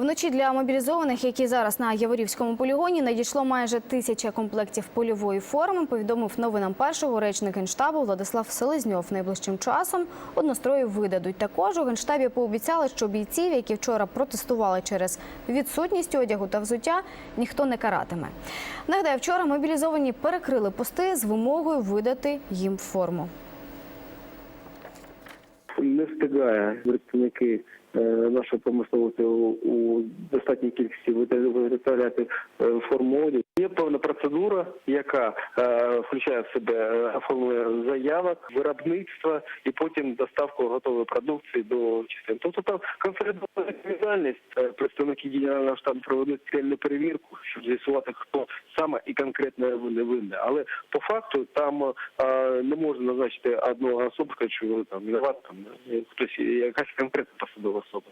Вночі для мобілізованих, які зараз на Яворівському полігоні, надійшло майже тисяча комплектів польової форми. Повідомив новинам першого речник генштабу Владислав Селезньов. Найближчим часом однострої видадуть. Також у генштабі пообіцяли, що бійців, які вчора протестували через відсутність одягу та взуття, ніхто не каратиме. Нагадаю, вчора мобілізовані перекрили пости з вимогою видати їм форму. Не встигає представники нашого нашої промисловості у, достатній кількості виготовляти е, форму одягу. Є певна процедура, яка е, включає в себе е, оформлення заявок, виробництво і потім доставку готової продукції до частин. Тобто там конкретна відповідальність е, представники генерального штабу проводять спільну перевірку, щоб з'ясувати, хто саме і конкретно не винне. Але по факту там е, не можна назначити одного особу, що там виноват там е, хтось якась конкретна посадова особа.